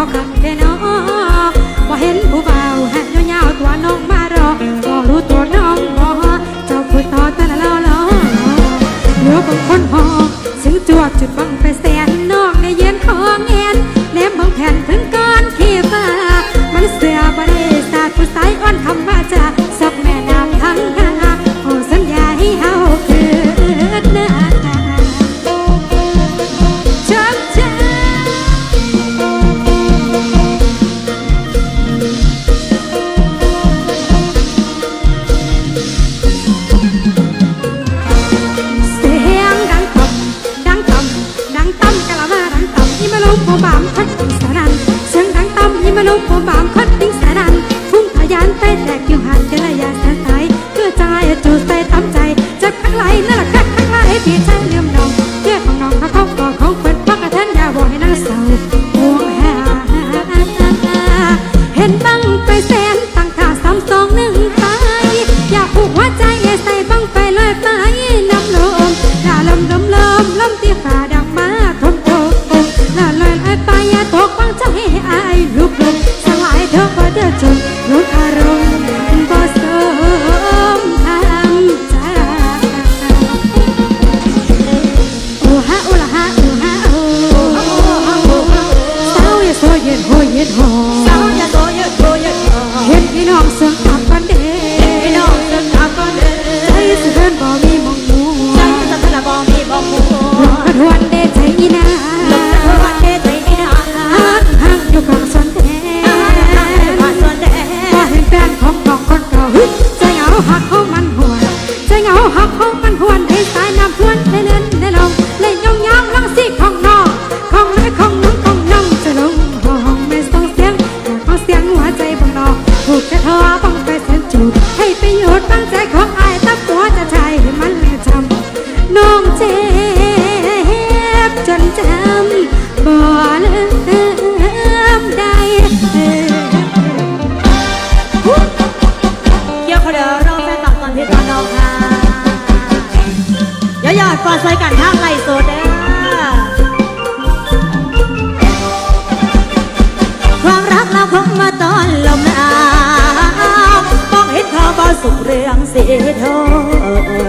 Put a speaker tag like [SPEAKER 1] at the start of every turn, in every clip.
[SPEAKER 1] จ พี่น้องเสือกตับกันเด้พี่น้องเรื่องราวก็เดิใจสิเดินบ่มีมองมัว
[SPEAKER 2] ใจจะทะเลาะบ่มีบ่มัว
[SPEAKER 1] ลงกระทวนเด้ใจอีนา อย่าหยอด
[SPEAKER 2] ก่อนใส่กันทางไหลโซดเด้อความรักเราคงมาตอนลมหนาวมองเห็นเขาบ่สุขเรื่องสีทอ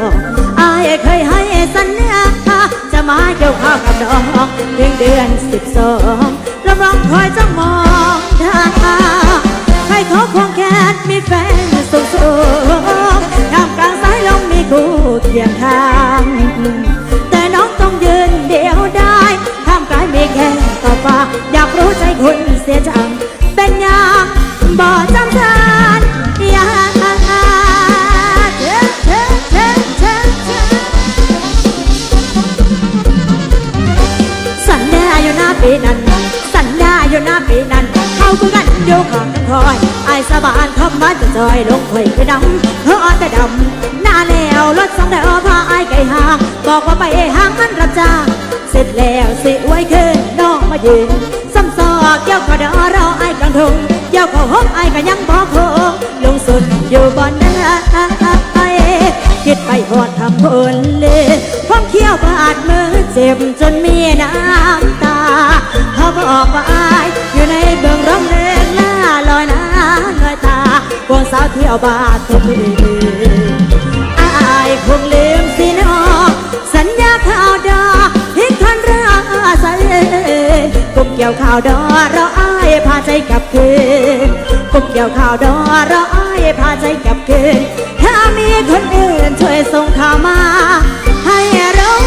[SPEAKER 2] งอายเคยให้สัญญาจะมาเกี่ยวข้าวกับดอกเพียงเดือนสิบสองรับรองคอยจะมองทางให้เขาควงแขนมีแฟนสูงสูงท่ามกลางสายลมมีคู่เคียงข้าง ปีนั้น สัญญาอยู่หน้าปีนั้น เขาคือกันอยู่ข้างกันคอยไอ้สบานคำมันจะจอยลงถอยไปดำเธออ่อแต่ดำหน้าแล้วรถสองแถวพาไอ้ไก่ห่าง บอกว่าไปห้างมันรับจ้างเสร็จแล้วสิไว้คืนน้องมายืนซ้ำซอกเกี่ยวขอเดอรอไอ้กลางทงเกี่ยวเขาหกไอ้ก็ยังบอกโคงลงสุดอยู่บนนั้น คิดไปหอดทำคนเลยความเขี้ยวบาดมือเจ็บจนมีน้ำตาเขาบอกว่าอายอยู่ในเบื้องร้องเล่นหน้าลอยน้าลอยตาพวงสาวเที่ยวบาดทุกทีอายคงลืมสิน้อสัญญาข่าวดอทิ้งทันราใสกุมเกี่ยวข่าวดอรออายพาใจกลับคืน กุมเกี่ยวข่าวดอรออยพาใจกลับคืนถ้ามีคนอื่นช่วยส่งข่าวมา ให้รู้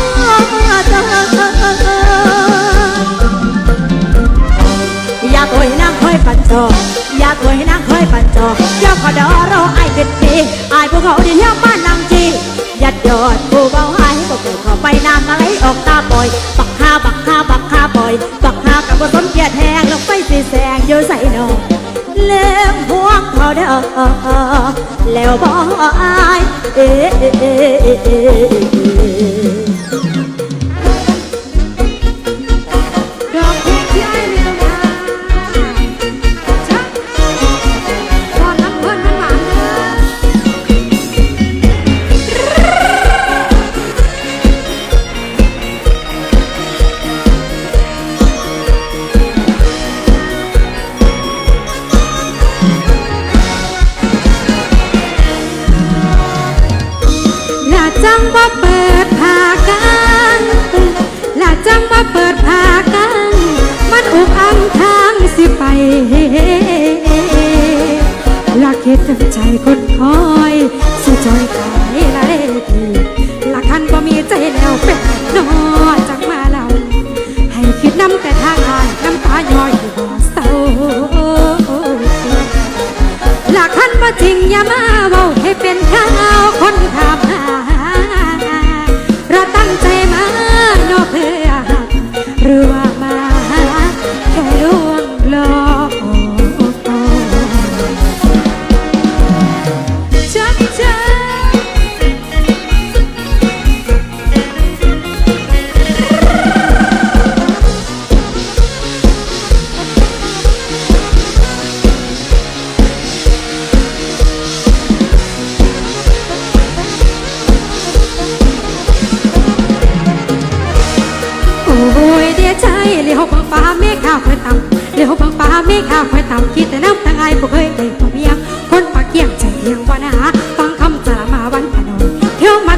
[SPEAKER 2] ตัวอย่าตัวให้นางคอยปัดจอเดี๋ยวขอดอรอไอ้เป็นปีไอ้พวกเขาเดี๋ยวมานั่งจียัดยอดผู้เบาหายก็เกิดเข้าไปน้ำอะไรออกตาปล่อยบักฮาบักฮาบักฮาปล่อยบักฮากับผสมเกียดแหงแล้วไปสีแสงโยใส่นอง เลี้ยงห่วงเขาเด้แล้วบอกอายเอ๊ะ
[SPEAKER 1] จริงอย่ามาเว้าให้เป็น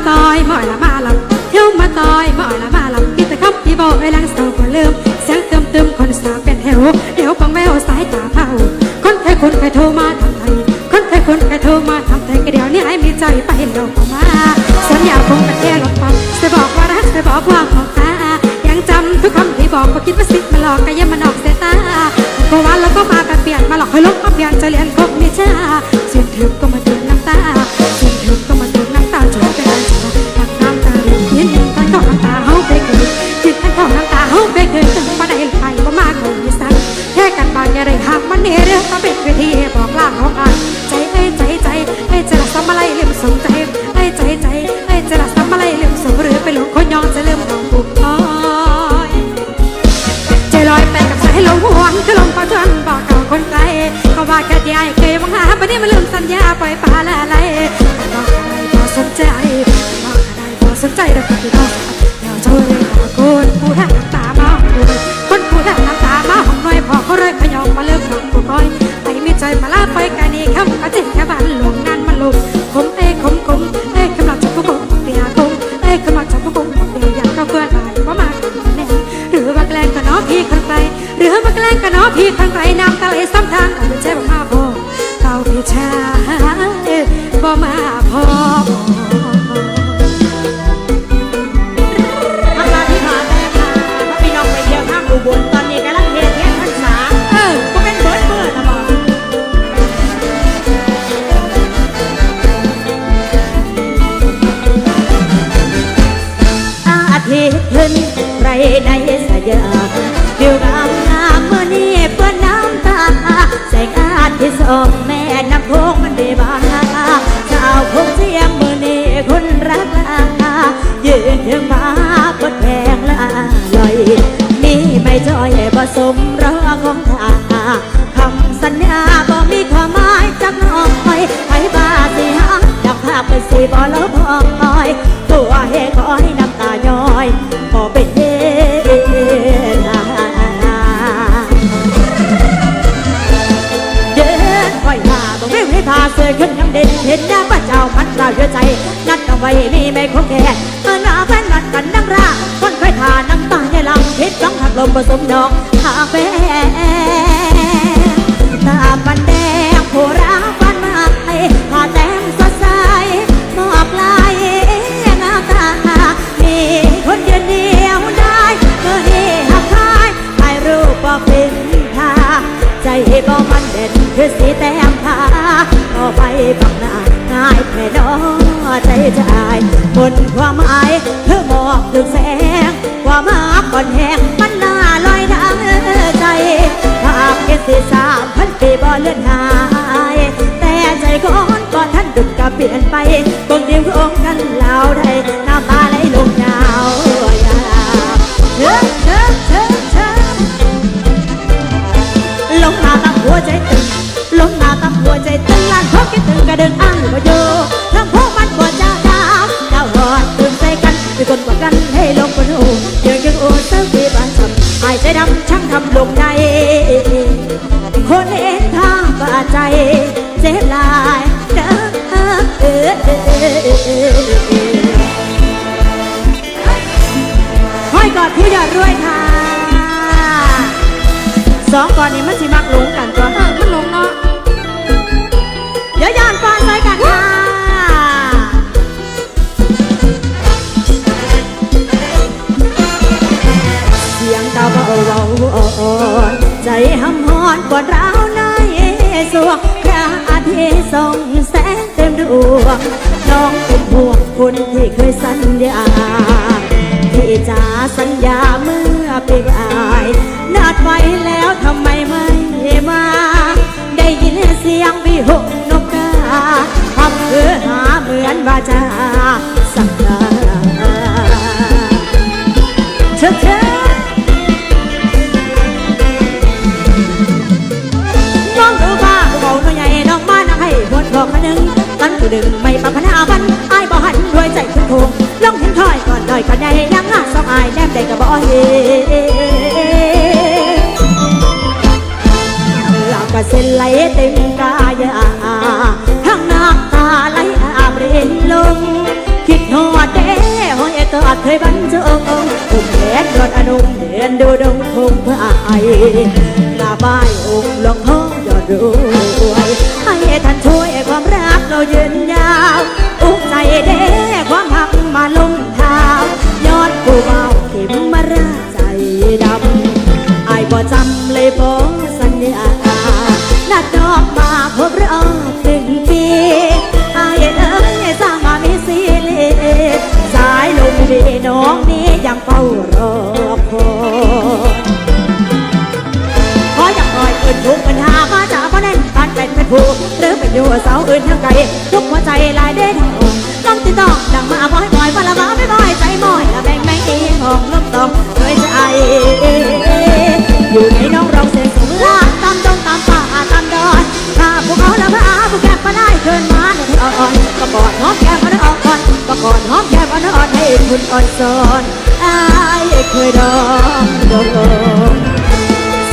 [SPEAKER 1] ตอยหมอยละมาลำเที่ยวมาตอยหมอยละมาลำคิดแต่คำที่บอกไอ้ลังเศร้าก็ลืมเสียงเติมเติมคนสาวเป็นแถวเดี๋ยวฟังแววสายตาเผาคนใครคนใครโทรมาทำไทยคนใครคนใครโทรมาทำไทยก็เดี๋ยวนี้ไอ้มีใจไปแล้วก็มาสัญญาคงเป็นแค่หลอกฟังจะบอกว่ารักจะบอกว่าของตายังจำทุกคำที่บอกก็คิดว่าสิมาหลอกก็ยังมันออกเสียตาก็วันแล้วก็มากันเปลี่ยนมาหลอกให้ลบมาเปลี่ยนจะเรียนคบมิชาเสียงถึกก็มา เขาว่าแค่ที่เคยบังหาปะนี้มันลืมสัญญาปล่อยปลาละไหลบอกอะไรพอสนใจบอกอะไรพอสนใจเด็กที่เราเดี๋ยวช่วยคนผู้แทนน้ำตามาคนผู้แทนน้ำตามาห้องน้อยพอเขาเลยขยองมาเลิกน้องผู้คอยให้มีใจมาลาไปกันนี่คำก็จิตแค่บ้านหลวงนั้นมันลุกคมเอ้คมคมเอ้คำหลับจับผู้คมเตียคมเอ้คำหลับจับผู้คมเตียอยากก็เพื่อนายว่ามาแน่หรือว่าแกล้งกันเนาะพี่ข้างไกลหรือว่าแกล้งกันเนาะพี่ข้างไกล ใน
[SPEAKER 2] สยามวิวงามงามเมื่อนี้เปื้อนน้ำตา แสงอาทิตย์ส่องแม่น้ำโพงมันได้บานเจ้าคงเสียงเมื่อนี้คนรักลายืนถึงมาบนแพงลาลอยมีไม่จ้อยผสมรอของทาคำสัญญาบ่มีความหมายจักน่อยไผบ้าสิหาดักภาพเป็นสีบ่ลบพอย อขึ้นน้ำเด่นเห็นหน้าพระเจ้ามันเราเยอะใจ นัดเอาไว้มีไม่คงแค่เมื่อหน้าแฟนนัดกันนั่งราคนเคยทาน้ำตาในลำพิษต้องหักลมผสมดอกหาแฟนตาปันแดงผู้รักปันมาไอ้พาแต้มสดใสมอบลายงามตามีคนเดียวเดียวได้เมื่อนี้หักคายถ่ายรูปบ่เป็นทาใจบ่มันเด่นคือสีแต้มผ้า ไปฝั่งหน้านายแค่น้องใจจะอายบนความหมายเธอมอบดึงแสงความมาก่อนแหงมันหน้าลอยทางใจภาพเกศสามพันปีบ่เลื่อนหาย แต่ใจก้อนก่อนท่านดุดกะเปลี่ยนไป ส่องแสงเต็มดวง น้องเป็นห่วงคนที่เคยสัญญาที่จะสัญญาเมื่อปีกอายนัดไว้แล้วทำไมไม่มา ได้ยินเสียงวิหกนกกาทบเพื่อหาเหมือนวาจาูดึงไม่มาพนาบันอายบ่หันรวยใจขึ้นงลองเห็นถอยก่อนดอยก่อนใหญ่ยังง่าสองอายแนมได้กับบ่เฮหลับก็เส้นไหลเต็มกายาทั้งน้ำตาไหลอาบเรนลง คิดหอดเด้หอยกอดเคยบันเจงผมแหลกรถอนุมเดินดูดงคงเพื่ออายหน้าบ้ายอกลองพ่องยอดรวยให้ท่านช่วยความรัก เรายืนยาว อุกใจเด้ความหักมาลงเท้ายอดผู้เบาเข็มมาราใจดำไอ้บ่จำเลยพอสัญญานัดดอกมาพบรอถึงปีไอ้เอ๋ยสร้างมีสีเลสายลมดีน้องนี้ยังเฝ้ารอคอยขออยากคอยอื่นทุกปัญหา ผู้หรือไปอยู่สาวอื่นทางไกลทุกหัวใจลายเด้งต้องติดต้อดังมาบ่อยบ่อยวันละมาไม่บ่อยใจมอยละแบ่งแม่งีหองลมต้องเคยใจอยู่ในน้องร้องเสียงสูงล่าตามดงตามป่าตามดอนถ้าพูกเขาและพาผู้แก่มาได้เกินมาในอ่อนก็กอดหอมแก้มอ่อนอ่อนก็กอดหอมแก้มอ่อนให้คุณอ่อนสอนไอายเคยดองดอง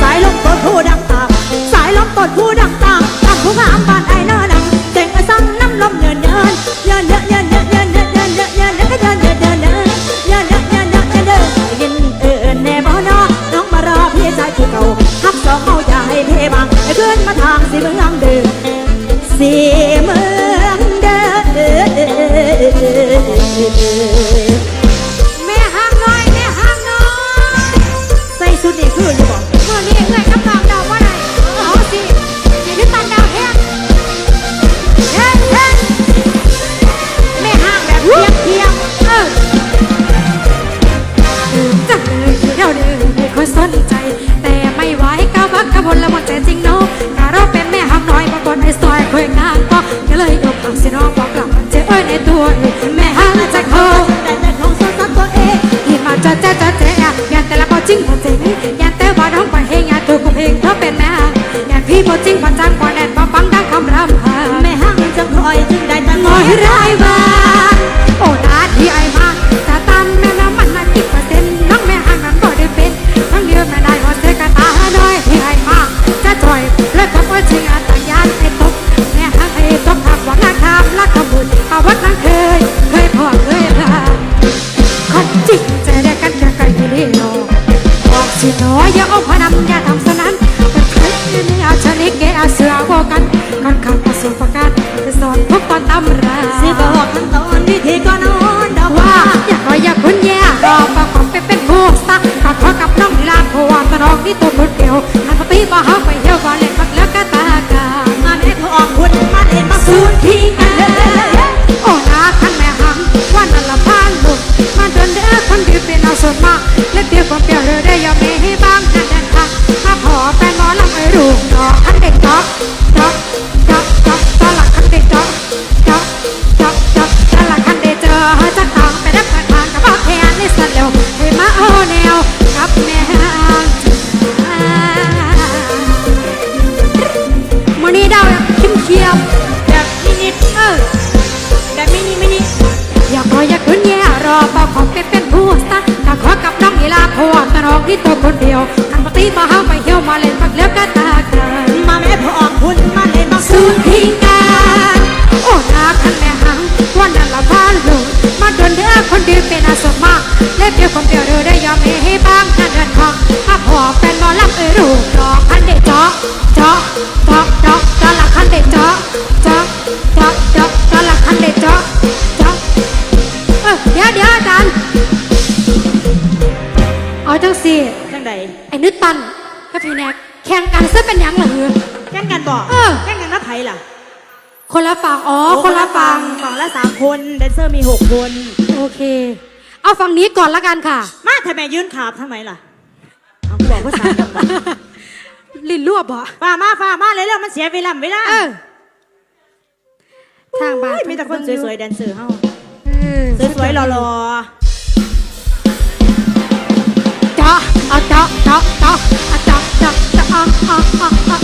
[SPEAKER 2] สายลมต้นผู้ดังตามสายลมต้นผู้ดังตาม ผู้งามานไอ้นอนังเต่งสั่งน้ำลมเยินเยินเยินเยินเยินเยินเยินเยินเยินเยินเยินเยินก็เยินเยินเยินเยินเยินเยินเยินเยินเยินเยินยินเอิญ
[SPEAKER 1] แน่
[SPEAKER 2] บ่
[SPEAKER 1] นอน้องมารอพี่ชายคือเก่าฮักสองเขา
[SPEAKER 2] อ
[SPEAKER 1] ย่าให้เพบังให้เพื่อน
[SPEAKER 2] มา
[SPEAKER 1] ทางสิเมืองเดิมสิ ส่
[SPEAKER 2] วน
[SPEAKER 1] มากและเตี้
[SPEAKER 2] ย
[SPEAKER 1] ความเปรี้ยวเธอได้ยอม ฝั่งอ๋อคนละฝั่ง
[SPEAKER 2] ฝั่งละสามคนแดนเซอร์มีหกคน
[SPEAKER 1] โอเค เอาฝั่งนี้ก่อนละกันค่ะ
[SPEAKER 2] มาทำไมยื่นขาบทำไมล่ะเอาบอกว่าสาม
[SPEAKER 1] ลิ้นรวบเหร
[SPEAKER 2] ฝามาฝามาเลยแล้วมันเสียเวลาเวลา
[SPEAKER 1] ทางบ้าน
[SPEAKER 2] มีแต่คนสวยๆแดนเซอร์เฮาสวยๆหล่อๆ
[SPEAKER 1] เจาะเอาะจาะเจาะเจาะเจาะจาะจาะ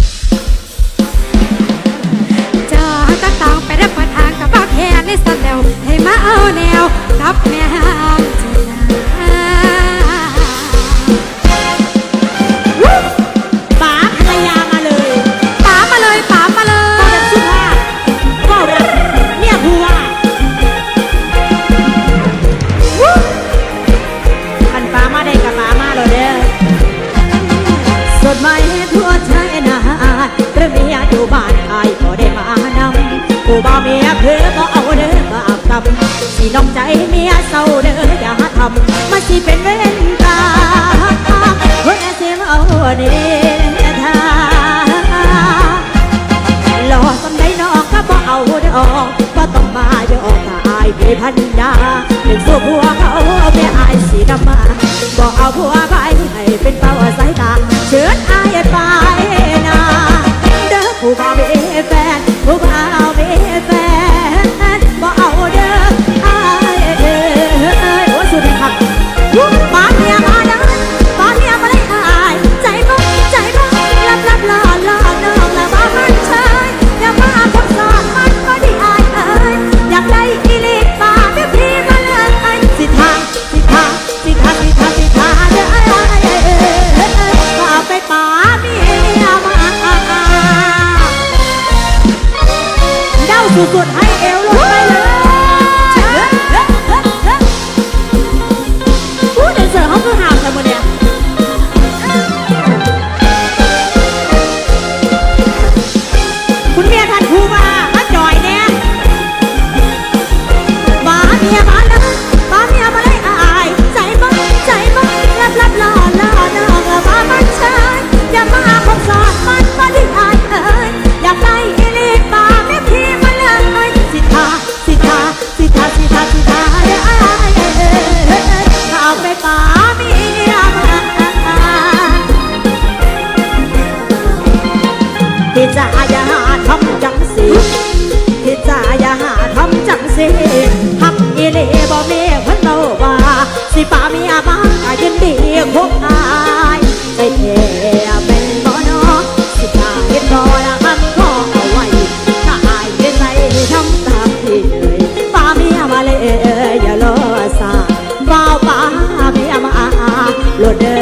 [SPEAKER 2] ต่า
[SPEAKER 1] ง
[SPEAKER 2] ๆไป
[SPEAKER 1] ได้เปิ
[SPEAKER 2] ดทา
[SPEAKER 1] งกับบ้กแค่ในสันเดวให้มาเอาแนวกับแม่เอา
[SPEAKER 2] ใจนา ทำตามพี่เลยป้าเมียมาเลยอยอย่ารอสาเฝ้าป้าเมียมาโหลดเด้อ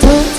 [SPEAKER 2] to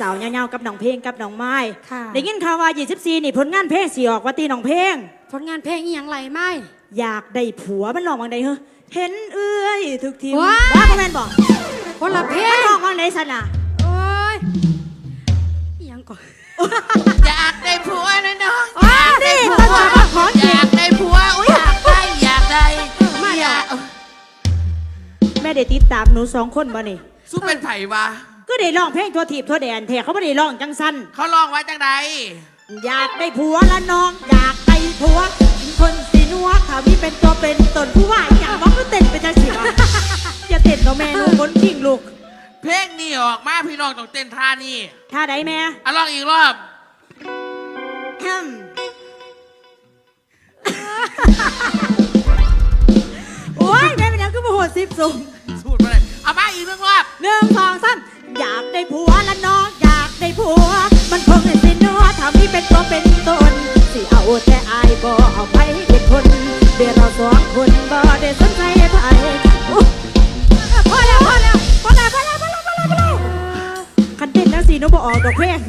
[SPEAKER 2] สาวเงาๆกับน้องเพลงกับน้องไม้
[SPEAKER 1] ค่ะ
[SPEAKER 2] ได้ยินข่าวว่า24นี่ผลงานเพลงสีออกว่าตีน้องเพลง
[SPEAKER 1] ผลงานเพลงอีหยังไรไม่
[SPEAKER 2] อยากได้ผัวมันลองวางใดเหรอเห็นเอื้อยทุกที
[SPEAKER 1] ว้าย
[SPEAKER 2] ว่าพ่อแม่นบอก
[SPEAKER 1] คนละเพล
[SPEAKER 2] มัน
[SPEAKER 1] ง
[SPEAKER 2] ลองวางใดสันน่ะ
[SPEAKER 1] โอ้ยอีหยังก่อน
[SPEAKER 3] อยากได้ผัวนะน้อง
[SPEAKER 2] ว้านี่
[SPEAKER 3] ผั
[SPEAKER 2] ภาวษาบ้านขอน
[SPEAKER 3] อ
[SPEAKER 2] เก่
[SPEAKER 3] ยางกได้ผัวอุ๊ยอยากได้อยากได้
[SPEAKER 1] มา
[SPEAKER 3] อ
[SPEAKER 1] แล้
[SPEAKER 3] ยาวก
[SPEAKER 2] แม่ได้ติดตามหนูสองคนบ่นี่
[SPEAKER 3] สู้เป็นไผ่วะ
[SPEAKER 2] ก็ได้ร้องเพลงทั่วทีบทั่วแดนแท้เขาไม่ได้ร้องจังสัน
[SPEAKER 3] เขาลองไว้จังใด
[SPEAKER 2] อยากได้ผัวละน้องอยากได้ผัวคนสีนัวเขามีเป็นตัวเป็นตนผู้ว่าอหย่างน้องก็เต้นไปจังสิวะอย่าเต้นตัวแม่ลูกคนขิงลูก
[SPEAKER 3] เพลงนี่ออกมาพี่น้องต้องเต้นท่านี่
[SPEAKER 2] ท่าใดแม่
[SPEAKER 3] เอาลองอีกรอบ
[SPEAKER 2] แฮมโอ้ยแม่เป็นยังก็มาโหดซิบสูง
[SPEAKER 3] สูตรมาเลยเอามาอีกหนึ่งรอบ
[SPEAKER 2] หนึ่งสองสาม อยากได้ผัวละน้องอยากได้ผัว มันคงเป็นสินัวทำให้เป็นตัวเป็นตนสิเอาแต่อายบ่เอาไปเป็นคนเดี๋ยวเราสองคนบ่ได้สนใจไผอุ๊ยพอแล้วพอแล้วพอแล้วพอแล้วพอแล้วพอแล้วพอแล้วคันเต้นจังสีหนูบ่ออกดอกเพลง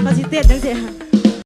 [SPEAKER 2] เขาสิเต้นจังสิ